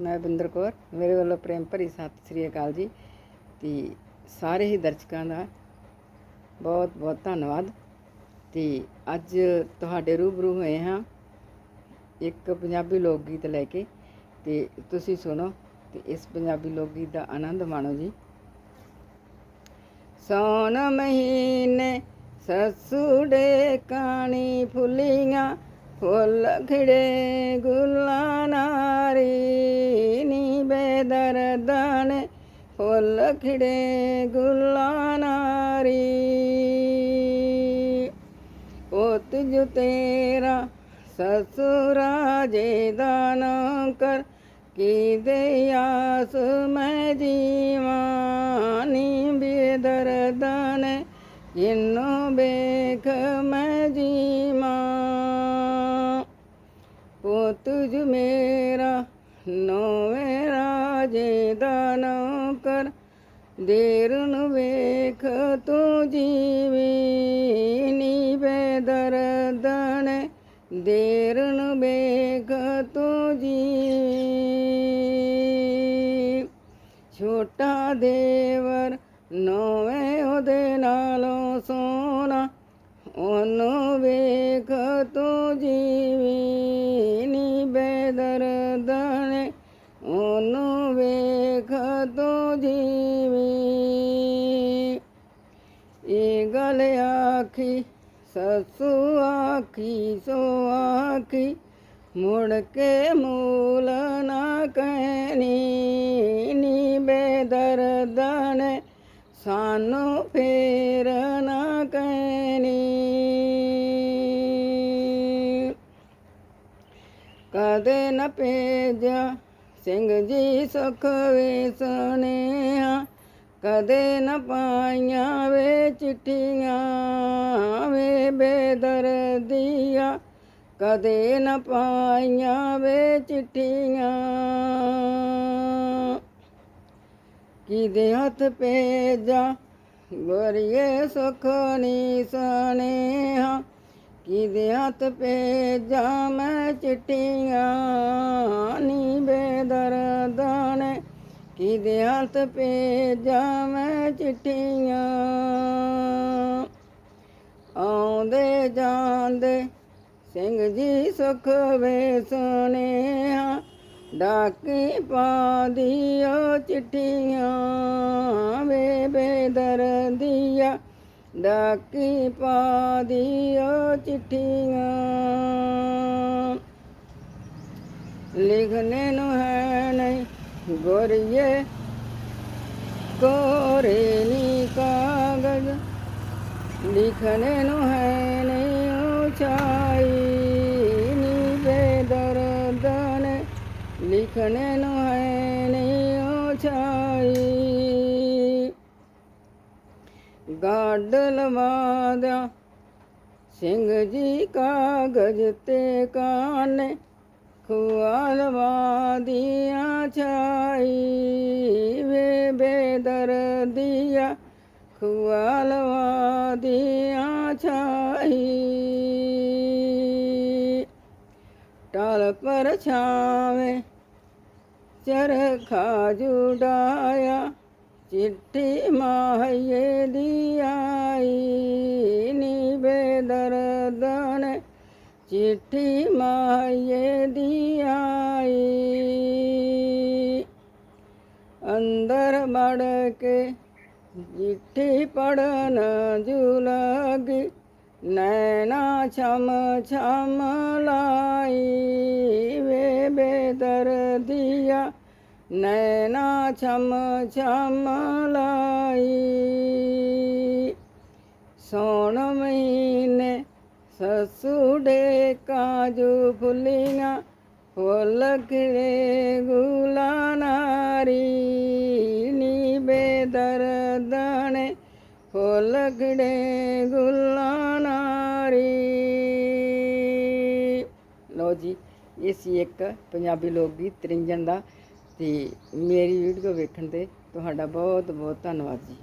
ਮੈਂ ਬਿੰਦਰ ਕੌਰ, ਮੇਰੇ ਵੱਲੋਂ ਪ੍ਰੇਮ ਭਰੀ ਸਤਿ ਸ੍ਰੀ ਅਕਾਲ ਜੀ ਤੇ ਸਾਰੇ ਹੀ ਦਰਸ਼ਕਾਂ ਦਾ ਬਹੁਤ ਬਹੁਤ ਧੰਨਵਾਦ ਤੇ ਅੱਜ ਤੁਹਾਡੇ ਰੂਬਰੂ ਹੋਏ ਹਾਂ ਇੱਕ ਪੰਜਾਬੀ ਲੋਕ ਗੀਤ ਲੈ ਕੇ ਤੇ ਤੁਸੀਂ ਸੁਣੋ ਤੇ ਇਸ ਪੰਜਾਬੀ ਲੋਕ ਗੀਤ ਦਾ ਆਨੰਦ ਮਾਣੋ ਜੀ। ਸੌਣ ਮਹੀਨੇ ਸਸੁੜੇ ਕਾਣੀ ਫੁੱਲੀਆਂ, ਫੁੱਲ ਖਿੜੇ ਗੁੱਲਾਂ ਨਾਰੀ ਨੀ ਬੇਦਰਦਨ ਫੁੱਲ ਖਿੜੇ ਗੁੱਲਾਂ ਨਾਰੀ ਪੁੱਤ ਜੋ ਤੇਰਾ ਸਸੁਰਾ ਜੇ ਦਾਨ ਕਰ, ਕੀ ਦੇ ਆਸ ਮੈਂ ਦੇਰ ਨੂੰ ਵੇਖ ਤੂੰ ਜੀਵੀ ਨੀ ਬੇਦਰਦਨ ਦੇਰ ਨੂੰ ਵੇਖ ਤੂੰ ਜੀਵੀ ਛੋਟਾ ਦੇਵਰ ਨੋਵੇਂ ਉਹਦੇ ਨਾਲੋਂ ਸੋਨਾ ਉਹਨੂੰ ਆਖੀ, ਸਸੂ ਆਖੀ, ਸੋ ਆਖੀ, ਮੁੜ ਕੇ ਮੂਲ ਨਾ ਕਹਿਨੀ ਨੀ ਬੇਦਰਦਨ, ਸਾਨੂੰ ਫੇਰ ਨਾ ਕਹਿਨੀ ਕਦੇ ਨ ਭੇਜਿਆ, ਸਿੰਘ ਜੀ ਸੁਖ ਵੇ ਸੁਨੇਹਾ ਕਦੇ ਨਾ ਪਾਈਆਂ ਵੇ ਚਿੱਠੀਆਂ ਵੇ ਬੇਦਰਦੀਆ। ਕਦੇ ਨਾ ਪਾਈਆਂ ਵੇ ਚਿੱਠੀਆਂ। ਕਿਦੇ ਹੱਥ ਭੇਜਾ? ਗੋਰੀਏ ਸੁਖ ਨੀ ਸਨੇਹਾ। ਕਿਦੇ ਹੱਥ ਭੇਜਾ ਮੈਂ ਚਿੱਠੀਆਂ ਨੀ ਨੇ ਕਿਹਦੇ ਹੱਥ ਭੇਜਾ ਮੈਂ ਚਿੱਠੀਆਂ। ਆਉਂਦੇ ਜਾਂਦੇ ਸਿੰਘ ਜੀ ਸੁਖ ਵੇ ਸੁਨੇਹਾ, ਡਾਕੀ ਪਾ ਦਿਓ ਚਿੱਠੀਆਂ। ਵੇ ਬੇਦਰਦੀਆ ਡਾਕੀ ਪਾ ਦਿਓ ਚਿੱਠੀਆਂ। ਲਿਖਨੇ ਨੂੰ ਹੈ ਨਹੀਂ ਗੋਰੀਏ ਕੋਰੇ ਨੀ ਕਾਗਜ਼ ਲਿਖਨੇ ਨੂੰ ਹੈ ਨਹੀਂ ਉਚਾਈ, ਨੀ ਬੇਦਰਦਨ ਲਿਖਨੇ ਨੂੰ ਹੈ ਨਹੀਂ ਉਚਾਈ। ਗਾਡ ਲਵਾ ਦਿਆਂ ਸਿੰਘ ਜੀ ਕਾਗਜ਼ ਤੇ ਕਾਨੇ ਖੁਆ ਲਵਾ ਦੀਆਂ ਛਾਈ ਵੇ ਬੇਦਰਦੀਆ ਖੁਆ ਲਵਾ ਦੀਆਂ ਛਾਈ ਟਲ ਪਰ ਛਾਵੇਂ ਚਰਖਾ ਜੁੜਾਇਆ ਚਿੱਠੀ ਮਾਹੀਏ ਦੀ ਆਈ ਦੀ ਆਈ ਅੰਦਰ ਵੜ ਕੇ ਚਿੱਠੀ ਪੜਨ ਜੁਲਗੀ, ਨੈਣਾ ਛਮ ਛਮ ਲਾਈ ਵੇ ਬੇਦਰਦੀਆ। ਨੈਣਾ ਛਮ ਛਮ ਲਾਈ। ਸੋਣ ਮਹੀਨੇ ਸਸੁੜੇ ਕਾਜੂ ਫੁੱਲੀਆਂ, ਫੁੱਲ ਖਿੜੇ ਗੁਲਾ ਨਾਰੀ ਨੀ ਬੇਦਰਦਨ ਫੁੱਲ ਖਿੜੇ ਗੁਲਾ ਨਾਰੀ ਲੋ ਜੀ, ਇਹ ਸੀ ਇੱਕ ਪੰਜਾਬੀ ਲੋਕ ਗੀਤ ਤ੍ਰਿੰਜਣ ਦਾ ਤੇ ਮੇਰੀ ਵੀਡੀਓ ਵੇਖਣ ਤੇ ਤੁਹਾਡਾ ਬਹੁਤ ਬਹੁਤ ਧੰਨਵਾਦ ਜੀ।